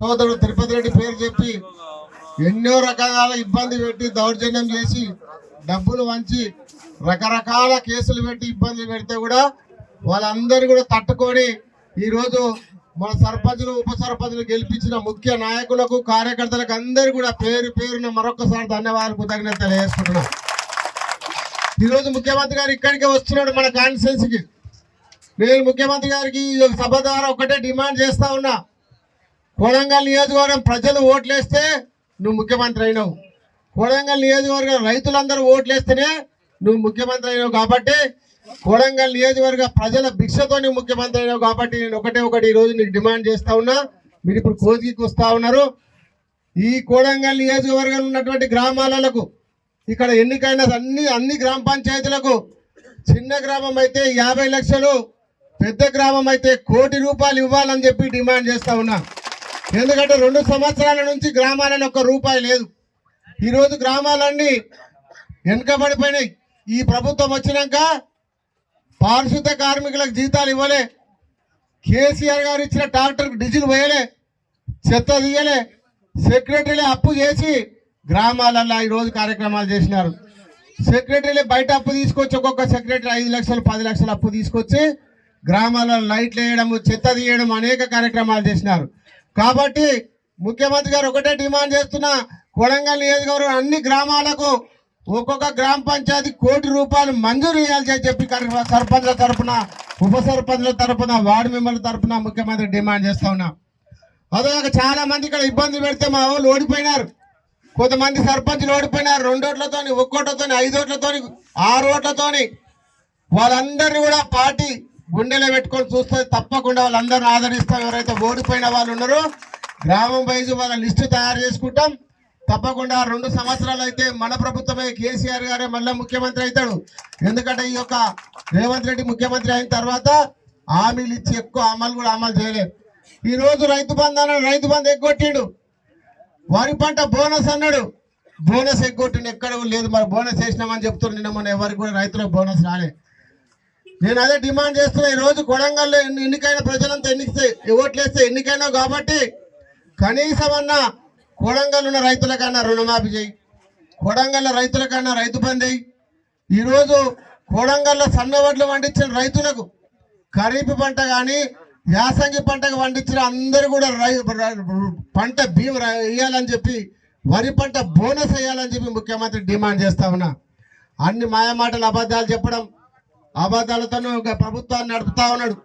సోదరుడు తిరుపతి రెడ్డి పేరు చెప్పి ఎన్నో రకాల ఇబ్బంది పెట్టి దౌర్జన్యం చేసి డబ్బులు వంచి రకరకాల కేసులు పెట్టి ఇబ్బంది పెడితే కూడా వాళ్ళందరూ కూడా తట్టుకొని ఈరోజు మన సర్పంచులు ఉప సర్పంచులు గెలిపించిన ముఖ్య నాయకులకు కార్యకర్తలకు అందరూ కూడా పేరు పేరున మరొకసారి ధన్యవాదాలు కృతజ్ఞత తెలియజేసుకుంటున్నాం. ఈరోజు ముఖ్యమంత్రి గారు ఇక్కడికే వస్తున్నాడు మన కాన్స్టిట్యున్సీకి. నేను ముఖ్యమంత్రి గారికి సభ ద్వారా ఒకటే డిమాండ్ చేస్తా ఉన్నా. కొడంగల్ నియోజకవర్గం ప్రజలు ఓట్లేస్తే నువ్వు ముఖ్యమంత్రి అయినావు. కొడంగల్ నియోజకవర్గం రైతులందరూ ఓట్లేస్తేనే నువ్వు ముఖ్యమంత్రి అయినావు కాబట్టి కొడంగల్ నియోజకవర్గ ప్రజల భిక్షతో నువ్వు ముఖ్యమంత్రి అయినావు కాబట్టి నేను ఒకటే ఒకటి ఈరోజు రోజు నీకు డిమాండ్ చేస్తా ఉన్నా. మీరు ఇప్పుడు కోతికి వస్తూ ఉన్నారు. ఈ కోడంగల్ నియోజకవర్గంలో ఉన్నటువంటి గ్రామాలకు ఇక్కడ ఎన్నికైన అన్ని అన్ని గ్రామ పంచాయతీలకు చిన్న గ్రామం అయితే యాభై లక్షలు పెద్ద గ్రామం అయితే కోటి రూపాయలు ఇవ్వాలని చెప్పి డిమాండ్ చేస్తా ఉన్నా. ఎందుకంటే రెండు సంవత్సరాల నుంచి గ్రామాలను ఒక్క రూపాయి లేదు. ఈరోజు గ్రామాలన్నీ వెనుకబడిపోయినాయి. ఈ ప్రభుత్వం వచ్చినాక పారిశుద్ధ కార్మికులకు జీతాలు ఇవ్వలే. కేసీఆర్ గారు ఇచ్చిన ట్రాక్టర్కి డీజిల్ పోయలే. చెత్త తీయలే. సెక్రటరీలే అప్పు చేసి గ్రామాలల్లో ఈరోజు కార్యక్రమాలు చేసినారు. సెక్రటరీలే బయట అప్పు తీసుకొచ్చి ఒక్కొక్క సెక్రటరీ ఐదు లక్షలు పది లక్షలు అప్పు తీసుకొచ్చి గ్రామాలలో లైట్లు వేయడం చెత్త తీయడం అనేక కార్యక్రమాలు చేసినారు. కాబట్టి ముఖ్యమంత్రి గారు ఒకటే డిమాండ్ చేస్తున్నా కొడంగల్ నియోజకవర్గం అన్ని గ్రామాలకు ఒక్కొక్క గ్రామ పంచాయతీ కోటి రూపాయలు మంజూరు చేయాలని చెప్పి కర్- సర్పంచ్ల తరఫున ఉప సర్పంచ్ల తరపున వార్డు మెంబర్ల తరఫున ముఖ్యమంత్రి డిమాండ్ చేస్తా ఉన్నా. అదొక చాలా మంది ఇక్కడ ఇబ్బంది పెడితే మా వాళ్ళు ఓడిపోయినారు. కొంతమంది సర్పంచ్లు ఓడిపోయినారు. రెండోట్లతోని ఒక్కోట్లతోని ఐదోట్లతోని ఆరు ఓట్లతోని. వాళ్ళందరినీ కూడా పార్టీ గుండెలో పెట్టుకొని చూస్తే తప్పకుండా వాళ్ళందరూ ఆదరిస్తాం. ఎవరైతే ఓడిపోయిన వాళ్ళు ఉన్నారో గ్రామం వైజ్ వాళ్ళ లిస్టు తయారు చేసుకుంటాం. తప్పకుండా రెండు సంవత్సరాలు అయితే మన ప్రభుత్వమే కేసీఆర్ గారే మళ్ళీ ముఖ్యమంత్రి అవుతాడు. ఎందుకంటే ఈ యొక్క రేవంత్ రెడ్డి ముఖ్యమంత్రి అయిన తర్వాత హామీలు ఇచ్చి ఎక్కువ అమలు కూడా అమలు చేయలేదు. ఈరోజు రైతు బంధు అన్నాడు రైతు బంధు ఎగ్గొట్టిండు. వరి పంట బోనస్ అన్నాడు. బోనస్ ఎగ్గొట్టిండు. ఎక్కడ లేదు. మరి బోనస్ వేసినామని చెప్తున్నారు. నిన్న మొన్న ఎవరికి కూడా రైతులకు బోనస్ రాలేదు నేను అదే డిమాండ్ చేస్తున్నా ఈ రోజు కొడంగల్లో ఎన్ని ఎన్నికైన ప్రజలంతా ఎన్నికితే ఓట్లేస్తే ఎన్నికైనా కాబట్టి కనీసం అన్న కొడంగల్ ఉన్న రైతులకన్నా రుణమాఫీ చేయి. కొడంగల్ రైతులకన్నా రైతు బంద్ ఈరోజు కొడంగల్లో సన్న వడ్లు పండించిన రైతులకు ఖరీఫ్ పంట కానీ యాసంగి పంటకు పండించిన అందరూ కూడా రై పంట భీమ వేయాలని చెప్పి వరి పంట బోనస్ వేయాలని చెప్పి ముఖ్యమంత్రి డిమాండ్ చేస్తా ఉన్నా. అన్ని మాయమాటలు అబద్ధాలు చెప్పడం అబద్ధాలతోనే ఒక ప్రభుత్వాన్ని నడుపుతా ఉన్నాడు.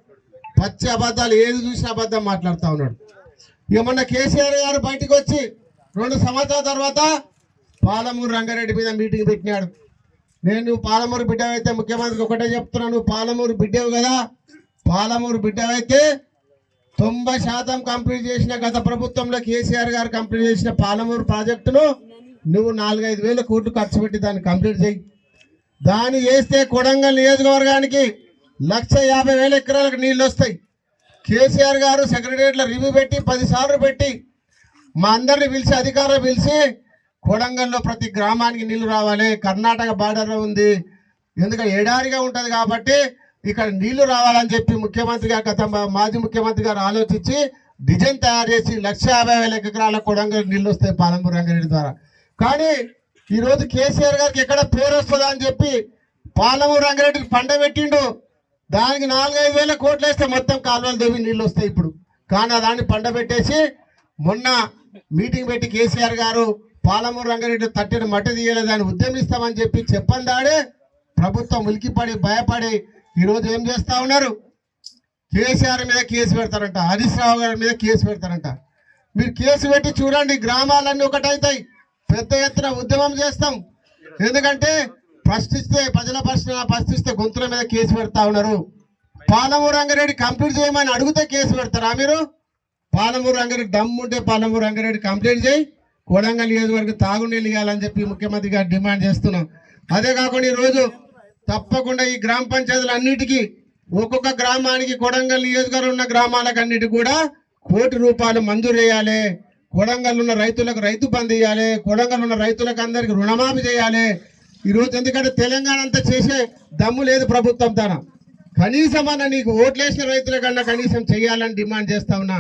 పచ్చి అబద్ధాలు ఏది చూసిన అబద్ధం మాట్లాడుతూ ఉన్నాడు. ఇక మొన్న కేసీఆర్ గారు బయటకు వచ్చి రెండు సంవత్సరాల తర్వాత పాలమూరు రంగారెడ్డి మీద మీటింగ్ పెట్టినాడు. నేను నువ్వు పాలమూరు బిడ్డవైతే ముఖ్యమంత్రికి ఒకటే చెప్తున్నాను నువ్వు పాలమూరు బిడ్డవు కదా. పాలమూరు బిడ్డవైతే తొంభై శాతం కంప్లీట్ చేసిన గత ప్రభుత్వంలో కేసీఆర్ గారు కంప్లీట్ చేసిన పాలమూరు ప్రాజెక్టును నువ్వు నాలుగైదు వేల కోట్లు ఖర్చు పెట్టి దాన్ని కంప్లీట్ చేయి. దాన్ని వేస్తే కొడంగల్ నియోజకవర్గానికి లక్ష యాభై వేల ఎకరాలకు నీళ్ళు వస్తాయి. కేసీఆర్ గారు సెక్రటరియట్లో రివ్యూ పెట్టి పదిసార్లు పెట్టి మా అందరిని పిలిచి అధికారులు పిలిచి కొడంగల్లో ప్రతి గ్రామానికి నీళ్ళు రావాలి. కర్ణాటక బార్డర్ ఉంది. ఎందుకంటే ఎడారిగా ఉంటుంది కాబట్టి ఇక్కడ నీళ్ళు రావాలని చెప్పి ముఖ్యమంత్రి గారు గత మాజీ ముఖ్యమంత్రి గారు ఆలోచించి డిజైన్ తయారు చేసి లక్ష యాభై వేల ఎకరాల కొడంగల్ నీళ్ళు వస్తాయి పాలమూరు రంగారెడ్డి ద్వారా. కానీ ఈరోజు కేసీఆర్ గారికి ఎక్కడ పేరు వస్తుందా అని చెప్పి పాలమూరు రంగారెడ్డికి పండ పెట్టిండు. దానికి నాలుగైదు వేల కోట్లు వేస్తే మొత్తం కాలువలు దేవి నీళ్ళు వస్తాయి ఇప్పుడు. కానీ దాన్ని పండ పెట్టేసి మొన్న మీటింగ్ పెట్టి కేసీఆర్ గారు పాలమూరు రంగారెడ్డి తట్టిన మట్టి తీయలేదు దాన్ని ఉద్యమిస్తామని చెప్పి చెప్పందాడే ప్రభుత్వం ఉలికిపడి భయపడి ఈరోజు ఏం చేస్తా ఉన్నారు? కేసీఆర్ మీద కేసు పెడతారంట హరీష్ రావు గారి మీద కేసు పెడతారంట. మీరు కేసు పెట్టి చూడండి గ్రామాలన్నీ ఒకటైతాయి. పెద్ద ఎత్తున ఉద్యమం చేస్తాం. ఎందుకంటే ప్రశ్నిస్తే ప్రజల ప్రశ్న ప్రశ్నిస్తే గొంతుల మీద కేసు పెడతా ఉన్నారు. పాలమూరు రంగారెడ్డి కంప్లీట్ చేయమని అడిగితే కేసు పెడతారా మీరు? పాలమూరు రంగారెడ్డి దమ్ముంటే పాలమూరు రంగారెడ్డి కంప్లీట్ చేయి. కొడంగల్ నియోజకవర్గం తాగునీళ్ళు ఇవ్వాలని చెప్పి ముఖ్యమంత్రి గారు డిమాండ్ చేస్తున్నాం. అదే కాకుండా ఈరోజు తప్పకుండా ఈ గ్రామ పంచాయతీలు అన్నిటికీ ఒక్కొక్క గ్రామానికి కొడంగల్ నియోజకవర్గం ఉన్న గ్రామాలకు అన్నిటి కూడా కోటి రూపాయలు మంజూరు చేయాలి. కొడంగల్ ఉన్న రైతులకు రైతు బంద్ ఇవ్వాలి కొడంగల్ ఉన్న రైతులకు అందరికి రుణమాఫీ చేయాలి. ఈరోజు ఎందుకంటే తెలంగాణ అంతా చేసే దమ్ము లేదు ప్రభుత్వం తన. కనీసం అన్న నీకు ఓట్లేసిన రైతుల కన్నా కనీసం చేయాలని డిమాండ్ చేస్తా ఉన్నా.